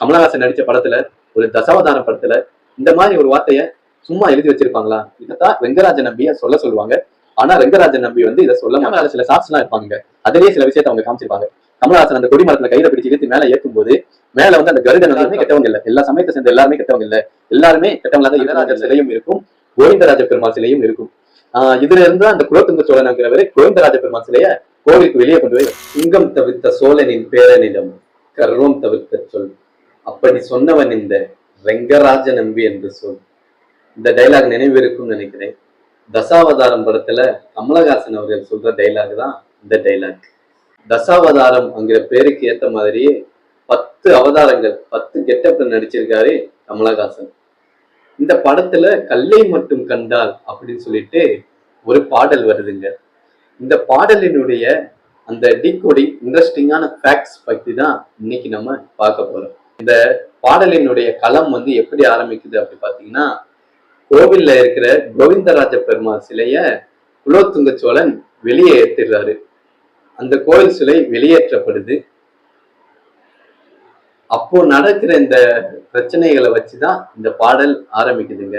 கமலஹாசன் நடிச்ச படத்துல ஒரு தசாவதான படத்துல இந்த மாதிரி ஒரு வார்த்தைய சும்மா எழுதி வச்சிருப்பாங்களா? இதைத்தான் ரெங்கராஜ நம்பிய சொல்ல சொல்லுவாங்க. ஆனா ரெங்கராஜ நம்பி வந்து இதை சொல்ல மாட்டாங்க. சில சாட்ஸ் எல்லாம் இருப்பாங்க அதிலேயே சில விஷயத்தை அவங்க காமிச்சிருப்பாங்க. கமலஹாசன் அந்த கொடிமரத்துல கையில பிடிச்சு இழுத்து மேல ஏற்றும் போது மேல வந்து அந்த கருடன் எல்லாருமே கெட்டவங்க இல்ல. எல்லா சமயத்தை சேர்ந்த எல்லாருமே கெட்டவங்க இல்ல. எல்லாருமே கெட்டவங்க தான் யுவராஜர் சிலையும் இருக்கும். கோவிந்தராஜ பெருமாள் சிலையும் இருக்கும். ஆஹ் இதுல இருந்து அந்த குலோத்துங்க சோழனுங்கிறவரு கோவிந்தராஜ பெருமாள் சிலைய கோவிலுக்கு வெளியே கொண்டு போய் சிங்கம் தவிர்த்த சோழனின் பேரனிடம் கர்வம் தவிர்த்த சொல். அப்படி சொன்னவன் இந்த ரெங்கராஜ நம்பி என்று சொல். இந்த டைலாக் நினைவிருக்கும் நினைக்கிறேன். தசாவதாரம் படத்துல கமலஹாசன் அவர்கள் சொல்ற டைலாக் தான் இந்த டைலாக் தசாவதாரம் அங்கிற பேருக்கு ஏத்த மாதிரியே பத்து அவதாரங்கள் பத்து கெட்டப்ல நடிச்சிருக்காரு கமலஹாசன். இந்த படத்துல கல்லை மட்டும் கண்டால் அப்படின்னு சொல்லிட்டு ஒரு பாடல் வருதுங்க. இந்த பாடலினுடைய அந்த டிகோடிங் இன்ட்ரெஸ்டிங்கான ஃபேக்ட்ஸ் பற்றி தான் இன்னைக்கு நம்ம பார்க்க போறோம். இந்த பாடலினுடைய களம் வந்து எப்படி ஆரம்பிக்குது அப்படி பாத்தீங்கன்னா கோவில்ல இருக்கிற கோவிந்தராஜ பெருமாள் சிலைய குலோத்துங்க சோழன் வெளியே ஏத்திடுறாரு. அந்த கோவில் சிலை வெளியேற்றப்படுது. அப்போ நடக்கிற இந்த பிரச்சனைகளை வச்சுதான் இந்த பாடல் ஆரம்பிக்குதுங்க.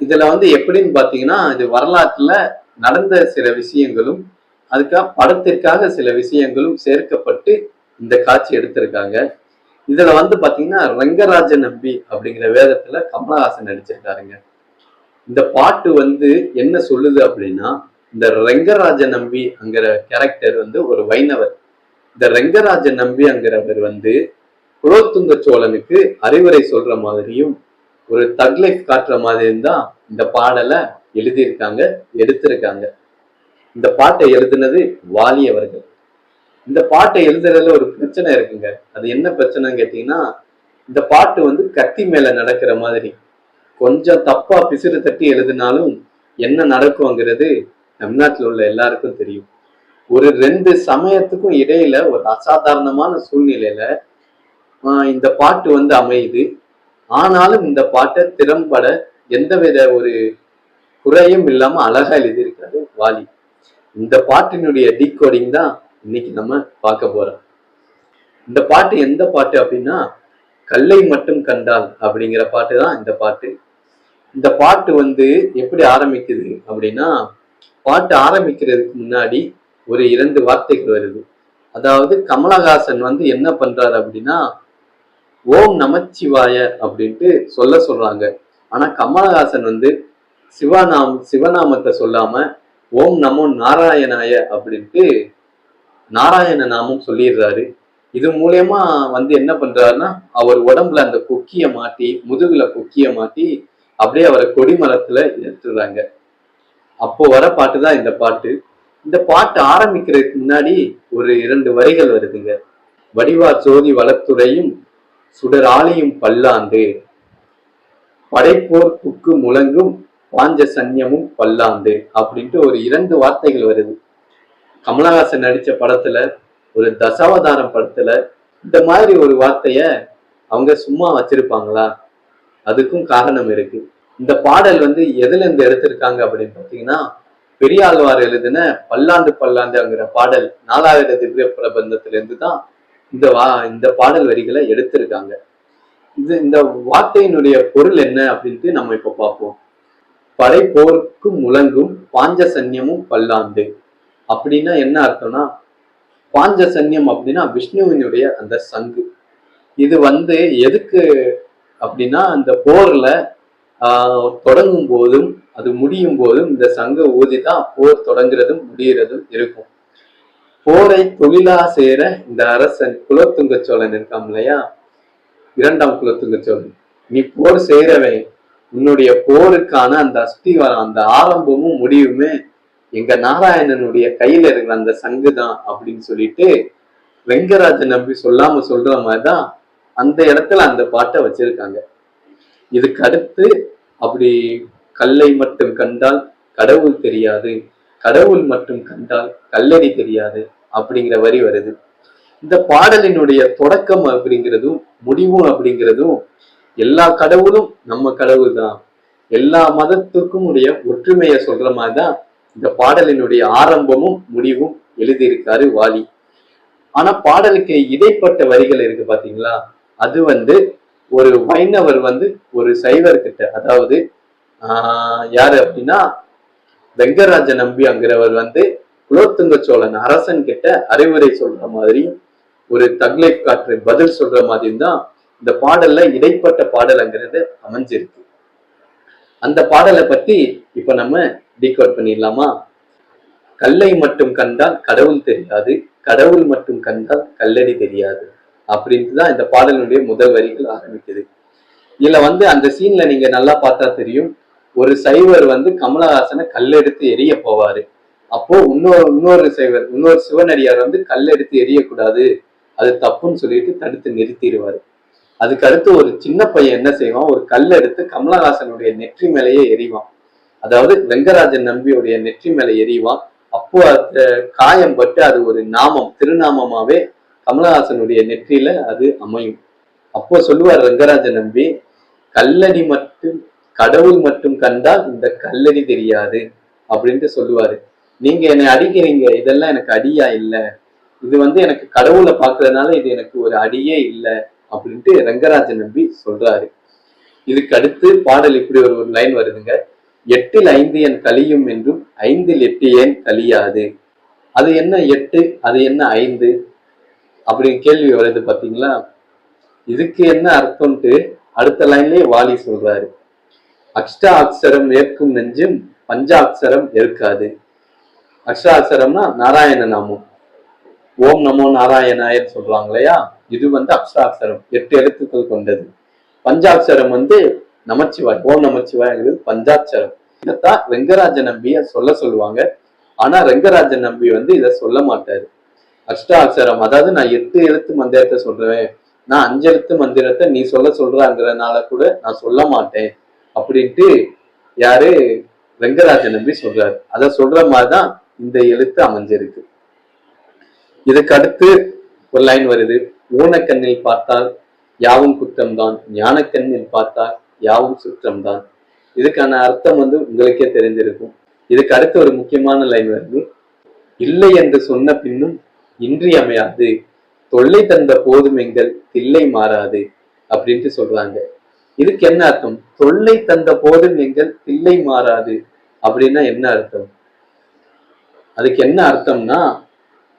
இதுல வந்து எப்படின்னு பாத்தீங்கன்னா இது வரலாற்றுல நடந்த சில விஷயங்களும் அதுக்காக படத்திற்காக சில விஷயங்களும் சேர்க்கப்பட்டு இந்த காட்சி எடுத்திருக்காங்க. இதுல வந்து பாத்தீங்கன்னா ரங்கராஜ நம்பி அப்படிங்கிற வேதத்துல கமலஹாசன் நடிச்சிருக்காருங்க. இந்த பாட்டு வந்து என்ன சொல்லுது அப்படின்னா இந்த ரெங்கராஜ நம்பி அங்கிற கேரக்டர் வந்து ஒரு வைணவர். இந்த ரங்கராஜ நம்பி அங்கிறவர் வந்து குலோத்துங்க சோழனுக்கு அறிவுரை சொல்ற மாதிரியும் ஒரு தக்லைஃப் காட்டுற மாதிரியும் தான் இந்த பாடலை எழுதியிருக்காங்க எடுத்திருக்காங்க. இந்த பாட்டை எழுதினது வாலி அவர்கள். இந்த பாட்டை எழுதுறதுல ஒரு பிரச்சனை இருக்குங்க. அது என்ன பிரச்சனைன்னு கேட்டீங்கன்னா இந்த பாட்டு வந்து கத்தி மேல நடக்கிற மாதிரி. கொஞ்சம் தப்பா பிசிறு தட்டி எழுதினாலும் என்ன நடக்குங்கிறது தமிழ்நாட்டில் உள்ள எல்லாருக்கும் தெரியும். ஒரு ரெண்டு சமயத்துக்கும் இடையில ஒரு அசாதாரணமான சூழ்நிலையில இந்த பாட்டு வந்து அமையுது. ஆனாலும் இந்த பாட்டை திறம்பட எந்தவித ஒரு குறையும் இல்லாம அழகா எழுதியிருக்காரு வாலி. இந்த பாட்டினுடைய டீகோடிங் தான் இன்னைக்கு நம்ம பார்க்க போறோம். இந்த பாட்டு எந்த பாட்டு அப்படின்னா கல்லை மட்டும் கண்டால் அப்படிங்கிற பாட்டு தான் இந்த பாட்டு. இந்த பாட்டு வந்து எப்படி ஆரம்பிக்குது அப்படின்னா பாட்டு ஆரம்பிக்கிறதுக்கு முன்னாடி ஒரு இரண்டு வார்த்தைகள் வருது. அதாவது கமலஹாசன் வந்து என்ன பண்றாரு அப்படின்னா ஓம் நமச்சிவாய அப்படின்ட்டு சொல்ல சொல்றாங்க. ஆனா கமலஹாசன் வந்து சிவநாம் சிவநாமத்தை சொல்லாம ஓம் நமோ நாராயணாய அப்படின்ட்டு நாராயண நாமம் சொல்லிடுறாரு. இது மூலியமா வந்து என்ன பண்றாருன்னா அவர் உடம்புல அந்த கொக்கிய மாட்டி முதுகுல கொக்கிய மாட்டி அப்படியே அவரை கொடிமரத்துல ஏற்றுறாங்க அப்போ வர பாட்டு தான் இந்த பாட்டு. இந்த பாட்டு ஆரம்பிக்கிறதுக்கு முன்னாடி ஒரு இரண்டு வரிகள் வருதுங்க. வடிவார் சோதி வளத்துறையும் சுடர் ஆலையும் பல்லாண்டு. படைப்போர் புக்கு முழங்கும் பாஞ்ச சன்யமும் பல்லாண்டு. அப்படின்ட்டு ஒரு இரண்டு வார்த்தைகள் வருது. கமலஹாசன் நடிச்ச படத்துல ஒரு தசாவதாரம் படத்துல இந்த மாதிரி ஒரு வார்த்தைய அவங்க சும்மா வச்சிருப்பாங்களா? அதுக்கும் காரணம் இருக்கு. இந்த பாடல் வந்து எதுல இருந்து எடுத்திருக்காங்க அப்படின்னு பாத்தீங்கன்னா பெரியாழ்வார் எழுதின பல்லாண்டு பல்லாண்டுங்கிற பாடல் நாலாயிர திவ்ய பிரபந்தத்திலிருந்து தான் இந்த வா இந்த பாடல் வரிகளை எடுத்திருக்காங்க. இது இந்த வார்த்தையினுடைய பொருள் என்ன அப்படின்ட்டு நம்ம இப்ப பார்ப்போம் படை போர்க்கும் முழங்கும் பாஞ்சசன்யமும் பல்லாண்டு. அப்படின்னா என்ன அர்த்தம்னா பாஞ்சசன்யம் அப்படின்னா விஷ்ணுவினுடைய அந்த சங்கு. இது வந்து எதுக்கு அப்படின்னா அந்த போர்ல தொடங்கும் போதும் அது முடியும் போதும் இந்த சங்க ஊதி தான் போர் தொடங்குறதும் முடிகிறதும் இருக்கும். போரை தொழிலா செய்யற இந்த அரசன் குலத்துங்க சோழன் இருக்கான் இல்லையா? இரண்டாம் குலத்துங்க சோழன். நீ போர் செய்யறவன் உன்னுடைய போருக்கான அந்த அஸ்திவாரம் அந்த ஆரம்பமும் முடிவுமே எங்க நாராயணனுடைய கையில இருக்கிற அந்த சங்கு தான் அப்படின்னு சொல்லிட்டு வெங்கராஜன் நம்பி சொல்லாம சொல்ற மாதிரிதான் அந்த இடத்துல அந்த பாட்டை வச்சிருக்காங்க. இதுக்கு அடுத்து அப்படி கல்லை மட்டும் கண்டால் கடவுள் தெரியாது கடவுள் மட்டும் கண்டால் கல்லடி தெரியாது அப்படிங்கிற வரி வருது. இந்த பாடலினுடைய தொடக்கம் அப்படிங்கிறதும் முடிவும் அப்படிங்கிறதும் எல்லா கடவுளும் நம்ம கடவுள் தான் எல்லா மதத்துக்கும் உடைய ஒற்றுமையை சொல்ற மாதிரி தான் இந்த பாடலினுடைய ஆரம்பமும் முடிவும் எழுதியிருக்காரு வாலி. ஆனா பாடலுக்கு இடைப்பட்ட வரிகள் இருக்கு பாத்தீங்களா? அது வந்து ஒரு வைணவர் வந்து ஒரு சைவர் கிட்ட அதாவது ஆஹ் யாரு அப்படின்னா வெங்கராஜ நம்பி அங்கிறவர் வந்து குலோத்துங்க சோழன் அரசன் கிட்ட அறிவுரை சொல்ற மாதிரி ஒரு தக்லை காற்று பதில் சொல்ற மாதிரி தான் இந்த பாடல்ல இடைப்பட்ட பாடல்ங்கிறது அமைஞ்சிருக்கு. அந்த பாடலை பத்தி இப்ப நம்ம டீகோட் பண்ணிடலாமா? கல்லை மட்டும் கண்டால் கடவுள் தெரியாது கடவுள் மட்டும் கண்டால் கல்லடி தெரியாது. அப்படின்ட்டு தான் இந்த பாடலினுடைய முதல் வரிகள் ஆரம்பிக்குது. இதுல வந்து அந்த சீன்ல நீங்க நல்லா பார்த்தா தெரியும் ஒரு சைவர் வந்து கமலஹாசனை கல்லெடுத்து எரிய போவாரு. அப்போ இன்னொரு இன்னொரு சைவர் இன்னொரு சிவனடியார் வந்து கல்லெடுத்து எரியக்கூடாது அது தப்புன்னு சொல்லிட்டு தடுத்து நிறுத்திடுவாரு. அதுக்கு அடுத்து ஒரு சின்ன பையன் என்ன செய்வான்? ஒரு கல் எடுத்து கமலஹாசனுடைய நெற்றி மேலேயே எறிவான். அதாவது வெங்கராஜன் நம்பியுடைய நெற்றி மேலே எரிவான் அப்போ அந்த காயம் பட்டு அது ஒரு நாமம் திருநாமமாவே கமலஹாசனுடைய நெற்றியில அது அமையும். அப்போ சொல்லுவார் வெங்கராஜ நம்பி கல்லடி மட்டும் கடவுள் மட்டும் கண்டால் இந்த கல்லடி தெரியாது அப்படின்ட்டு சொல்லுவாரு. நீங்க என்னை அடிக்கிறீங்க இதெல்லாம் எனக்கு அடியா இல்லை. இது வந்து எனக்கு கடவுளை பார்க்கறதுனால இது எனக்கு ஒரு அடியே இல்லை அப்படின்ட்டு ரங்கராஜ நம்பி சொல்றாரு. இதுக்கு அடுத்து பாடல் இப்படி ஒரு ஒரு லைன் வருதுங்க. எட்டில் ஐந்து என் கழியும் என்றும் ஐந்தில் எட்டு ஏன் கழியாது அது என்ன எட்டு? அது என்ன ஐந்து? அப்படின்னு கேள்வி வருது பார்த்தீங்களா? இதுக்கு என்ன அர்த்தம்ட்டு அடுத்த லைன்லயே வாலி சொல்றாரு. அக்ஷா அக்ஷரம் ஏற்கும் நெஞ்சும் பஞ்சாட்சரம் இருக்காது அக்ஷராட்சரம்னா நாராயண நாமம். ஓம் நமோ நாராயணாயர் சொல்றாங்க இல்லையா? இது வந்து அக்ஷராட்சரம் எட்டு எழுத்துக்கள் கொண்டது. பஞ்சாட்சரம் வந்து நமச்சிவாய் ஓம் நமச்சிவாய்ங்கிறது பஞ்சாட்சரம் இதைத்தான் ரெங்கராஜ நம்பிய சொல்ல சொல்லுவாங்க. ஆனா ரெங்கராஜ நம்பி வந்து இதை சொல்ல மாட்டாரு. அஷ்டாட்சரம் அதாவது நான் எட்டு எழுத்து மந்திரத்தை சொல்றேன். நான் அஞ்சு எழுத்து மந்திரத்தை நீ சொல்ல சொல்றாங்கிறனால கூட நான் சொல்ல மாட்டேன் அப்படின்ட்டு யாரு ரெங்கராஜ நம்பி சொல்றாரு. அதை சொல்ற மாதிரிதான் இந்த எழுத்து அமைஞ்சிருக்கு. இதுக்கு அடுத்து ஒரு லைன் வருது. ஊனக்கண்ணில் பார்த்தால் யாவும் குற்றம்தான் ஞானக்கண்ணில் பார்த்தால் யாவும் சுற்றம்தான். இதுக்கான அர்த்தம் வந்து உங்களுக்கே தெரிஞ்சிருக்கும் இதுக்கு அடுத்து ஒரு முக்கியமான லைன் வருது இல்லை என்று சொன்ன பின்னும் இன்றியமையாது. தொல்லை தந்த போதும் எங்கள் தில்லை மாறாது. அப்படின்ட்டு சொல்றாங்க. இதுக்கு என்ன அர்த்தம்? தொல்லை தந்த போதும் எங்கள் தில்லை மாறாது. அப்படின்னா என்ன அர்த்தம்? அதுக்கு என்ன அர்த்தம்னா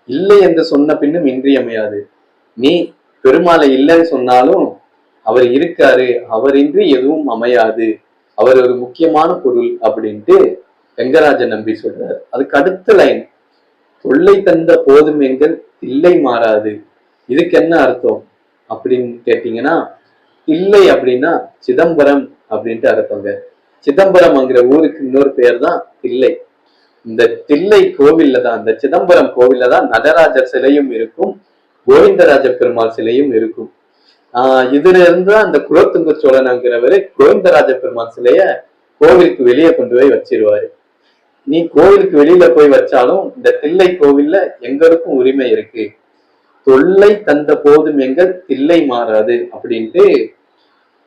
இல்லை என்று சொன்ன பின்னும் இன்றியமையாது. நீ பெருமாளை இல்லைன்னு சொன்னாலும் அவர் இருக்காரு அவரின்றி எதுவும் அமையாது. அவர் ஒரு முக்கியமான பொருள் அப்படின்ட்டு வெங்கராஜ நம்பி சொல்றாரு. அதுக்கு அடுத்த லைன் தொல்லை தந்த போதும் எங்கள் இல்லை மாறாது. இதுக்கு என்ன அர்த்தம் அப்படின்னு கேட்டீங்கன்னா இல்லை அப்படின்னா சிதம்பரம் அப்படின்ட்டு அர்த்தங்க. சிதம்பரம்ங்கிற ஊருக்கு இன்னொரு பேர் தான் தில்லை. இந்த தில்லை கோவில்ல தான் இந்த சிதம்பரம் கோவில்ல தான் நடராஜர் சிலையும் இருக்கும் கோவிந்தராஜ பெருமாள் சிலையும் இருக்கும். ஆஹ் இதுல இருந்து அந்த குலோத்துங்க சோழனுங்கிறவரு கோவிந்தராஜ பெருமான் சிலைய கோவிலுக்கு வெளியே கொண்டு போய் வச்சிருவாரு. நீ கோவிலுக்கு வெளியில போய் வச்சாலும் இந்த தில்லை கோவில்ல எங்களுக்கும் உரிமை இருக்கு. தொல்லை தந்த போதும் எங்க தில்லை மாறாது அப்படின்ட்டு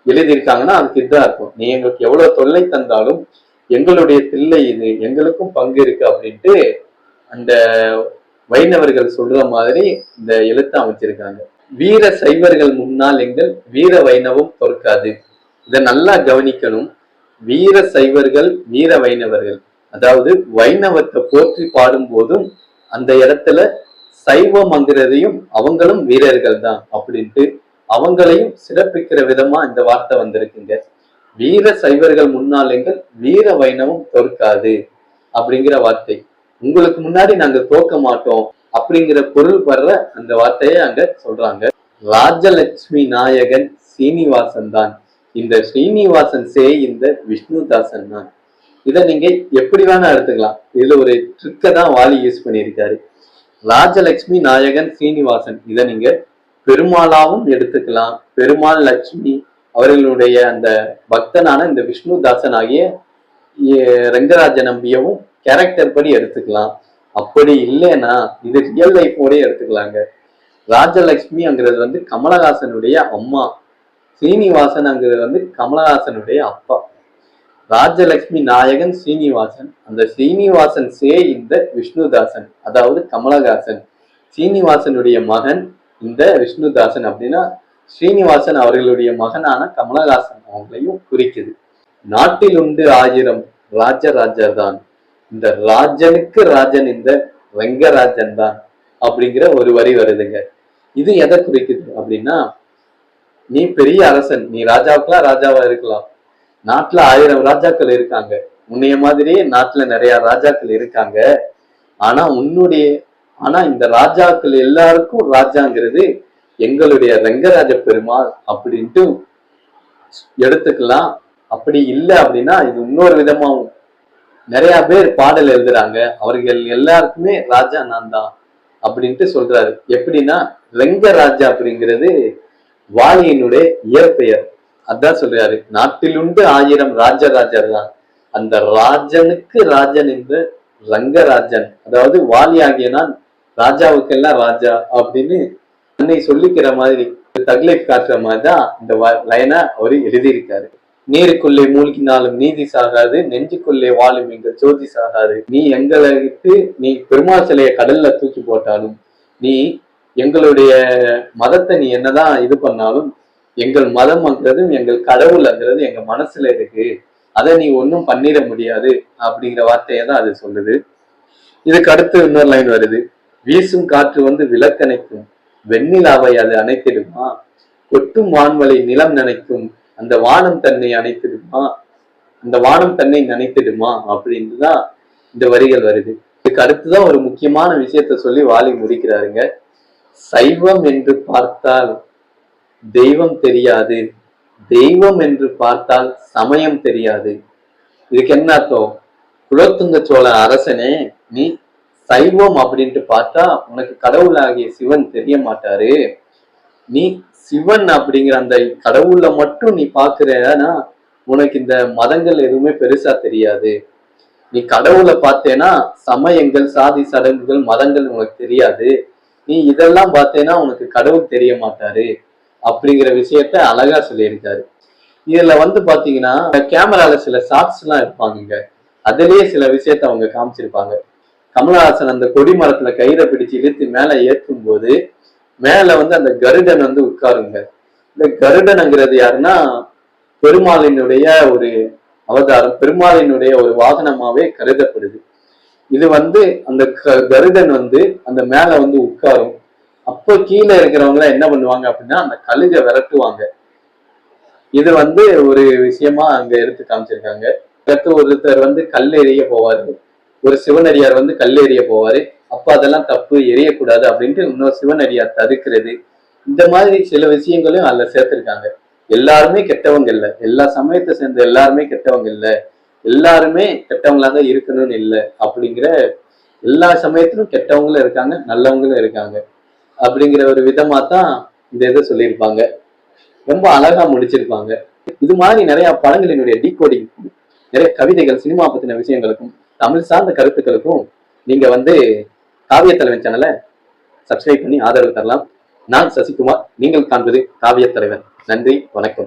எழுதியிருக்காங்கன்னா அதுக்கு இதுதான் இருக்கும். நீ எங்களுக்கு எவ்வளவு தொல்லை தந்தாலும் எங்களுடைய தில்லை இது எங்களுக்கும் பங்கு இருக்கு அப்படின்ட்டு அந்த வைணவர்கள் சொல்ற மாதிரி இந்த எழுத்தை அமைச்சிருக்காங்க. வீர சைவர்கள் முன்னால் எங்கள் வீர வைணவம் பொறுக்காது. இதை நல்லா கவனிக்கணும். வீர சைவர்கள் வீர வைணவர்கள். அதாவது வைணவத்தை போற்றி பாடும் போதும் அந்த இடத்துல சைவம்ங்கிறதையும் அவங்களும் வீரர்கள் தான் அப்படின்ட்டு அவங்களையும் சிறப்பிக்கிற விதமா இந்த வார்த்தை வந்திருக்குங்க. வீர சைவர்கள் முன்னால் எங்கள் வீர வைணவம் தோற்காது அப்படிங்கிற வார்த்தை. உங்களுக்கு முன்னாடி நாங்க தோக்க மாட்டோம். அப்படிங்கிற பொருள் வர்ற அந்த வார்த்தையை அங்க சொல்றாங்க. ராஜலட்சுமி நாயகன் சீனிவாசன் தான். இந்த ஸ்ரீனிவாசன் சே இந்த விஷ்ணுதாசன் தான். இதை நீங்க எப்படி வேணா எடுத்துக்கலாம். இதுல ஒரு ட்ரிக்கை தான் வாலி யூஸ் பண்ணியிருக்காரு. ராஜலட்சுமி நாயகன் சீனிவாசன் இதை நீங்க பெருமாளாவும் எடுத்துக்கலாம். பெருமாள் லட்சுமி அவர்களுடைய அந்த பக்தனான இந்த விஷ்ணுதாசன் ஆகிய ரங்கராஜ நம்பியவும் கேரக்டர் படி எடுத்துக்கலாம். அப்படி இல்லைன்னா இது ரியல் லைஃபோடய எடுத்துக்கலாங்க. ராஜலட்சுமிங்கிறது வந்து கமலஹாசனுடைய அம்மா. சீனிவாசன்ங்கிறது வந்து கமலஹாசனுடைய அப்பா. ராஜலட்சுமி நாயகன் சீனிவாசன். அந்த சீனிவாசன் சே இந்த விஷ்ணுதாசன் அதாவது கமலஹாசன். சீனிவாசனுடைய மகன் இந்த விஷ்ணுதாசன் அப்படின்னா ஸ்ரீனிவாசன் அவர்களுடைய மகனான கமலஹாசன் அவங்களையும் குறிக்குது. நாட்டில் உண்டு ஆயிரம் ராஜராஜர் தான் இந்த ராஜனுக்கு ராஜன் இந்த வெங்கராஜன் தான் அப்படிங்கிற ஒரு வரி வருதுங்க. இது எதை குறிக்குது அப்படின்னா நீ பெரிய அரசன் நீ ராஜாவுக்கெல்லாம் ராஜாவா இருக்கலாம். நாட்டுல ஆயிரம் ராஜாக்கள் இருக்காங்க. உன்னைய மாதிரியே நாட்டுல நிறைய ராஜாக்கள் இருக்காங்க. ஆனா உன்னுடைய ஆனா இந்த ராஜாக்கள் எல்லாருக்கும் ராஜாங்கிறது எங்களுடைய ரங்கராஜ பெருமாள் அப்படின்ட்டு எடுத்துக்கலாம். அப்படி இல்லை அப்படின்னா இது இன்னொரு விதமாவும் நிறைய பேர் பாடல் எழுதுறாங்க. அவர்கள் எல்லாருக்குமே ராஜா நான் தான் அப்படின்ட்டு சொல்றாரு. எப்படின்னா ரெங்கராஜா அப்படிங்கிறது வாலியினுடைய இயற்பெயர். அதான் சொல்றாரு. நாட்டிலுண்டு ஆயிரம் ராஜராஜர் தான். அந்த ராஜனுக்கு ராஜன் என்று ரங்கராஜன் அதாவது வாலி ஆகிய நான் ராஜாவுக்கெல்லாம் ராஜா அப்படின்னு அன்னை சொல்லிக்கிற மாதிரி தகலை காட்டுற மாதிரி தான் இந்த லைனை அவர் எழுதியிருக்காரு. நீருக்குள்ளே மூழ்கினாலும் நீதி சாகாது நெஞ்சுக்குள்ளே வாழும் எங்கள் ஜோதி சாகாது. நீ எங்களுக்கு நீ பெருமாள் சிலையை கடல்ல தூக்கி போட்டாலும் நீ எங்களுடைய மதத்தை நீ என்னதான் இது பண்ணாலும் எங்கள் மதம்ங்கிறதும் எங்கள் கடவுள்ங்கிறது எங்க மனசுல இருக்கு. அதை நீ ஒன்றும் பண்ணிட முடியாது அப்படிங்கிற வார்த்தையை தான் அது சொல்லுது. இதுக்கு அடுத்து இன்னொரு லைன் வருது. வீசும் காற்று வந்து விளக்கணைக்கும் வெண்ணிலாவை அது அணைத்திடுமா? கொட்டும் வான்வழி நிலம் நினைக்கும் அந்த வானம் தன்னை அணைத்திடுமா? அந்த வானம் தன்னை நினைத்திடுமா? அப்படின்னு தான் இந்த வரிகள் வருது. இதுக்கு அடுத்துதான் ஒரு முக்கியமான விஷயத்த சொல்லி வாலி முடிக்கிறாருங்க. சைவம் என்று பார்த்தால் தெய்வம் தெரியாது. தெய்வம் என்று பார்த்தால் சமயம் தெரியாது. இதுக்கு என்ன அர்த்தம்? குலோத்துங்க சோழ அரசனே நீ சைவம் அப்படின்ட்டு பார்த்தா உனக்கு கடவுளாகிய சிவன் தெரிய மாட்டாரு. நீ சிவன் அப்படிங்கிற அந்த கடவுளை மட்டும் நீ பாக்குறனா உனக்கு இந்த மதங்கள் எதுவுமே பெருசா தெரியாது. நீ கடவுளை பார்த்தேன்னா சமயங்கள் சாதி சடங்குகள் மதங்கள் உனக்கு தெரியாது. நீ இதெல்லாம் பார்த்தேன்னா உனக்கு கடவுள் தெரிய மாட்டாரு அப்படிங்கிற விஷயத்த அழகா சொல்லியிருக்காரு. இதுல வந்து பாத்தீங்கன்னா கேமரால சில ஷார்ட்ஸ் எல்லாம் இருப்பாங்க அதுலயே சில விஷயத்த அவங்க காமிச்சிருப்பாங்க. கமலஹாசன் அந்த கொடி மரத்துல கயிறை பிடிச்சு இழுத்து மேல ஏற்றும் போது மேல வந்து அந்த கருடன் வந்து உட்காருங்க. இந்த கருடனுங்கிறது யாருன்னா பெருமாளினுடைய ஒரு அவதாரம் பெருமாளினுடைய ஒரு வாகனமாவே கருதப்படுது. இது வந்து அந்த கருடன் வந்து அந்த மேல வந்து உட்காரும். அப்போ கீழே இருக்கிறவங்க என்ன பண்ணுவாங்க அப்படின்னா அந்த கழுகை விரட்டுவாங்க. இது வந்து ஒரு விஷயமா அங்க எடுத்து காமிச்சிருக்காங்க. அடுத்து ஒருத்தர் வந்து கல் எறிய போவாரு. ஒரு சிவனடியார் வந்து கல் எறிய போவாரு. அப்ப அதெல்லாம் தப்பு எரியக்கூடாது அப்படின்ட்டு இன்னொரு சிவனடியார் தடுக்கிறது. இந்த மாதிரி சில விஷயங்களையும் அதுல சேர்த்திருக்காங்க. எல்லாருமே கெட்டவங்க இல்லை. எல்லா சமயத்தை சேர்ந்த எல்லாருமே கெட்டவங்க இல்லை. எல்லாருமே கெட்டவங்களா தான் இருக்கணும்னு இல்லை அப்படிங்கிற எல்லா சமயத்திலும் கெட்டவங்களும் இருக்காங்க நல்லவங்களும் இருக்காங்க. அப்படிங்கிற ஒரு விதமா தான் இந்த இதை சொல்லியிருப்பாங்க. ரொம்ப அழகா முடிச்சிருப்பாங்க. இது மாதிரி நிறைய படங்களினுடைய டீகோடிங் நிறைய கவிதைகள் சினிமா பத்தின விஷயங்களுக்கும் தமிழ் சார்ந்த கருத்துக்களுக்கும் நீங்க வந்து காவிய தலைவன் சேனலை சப்ஸ்கிரைப் பண்ணி ஆதரவு தரலாம். நான் சசிகுமார் நீங்கள் காண்பது காவிய தலைவன் நன்றி வணக்கம்.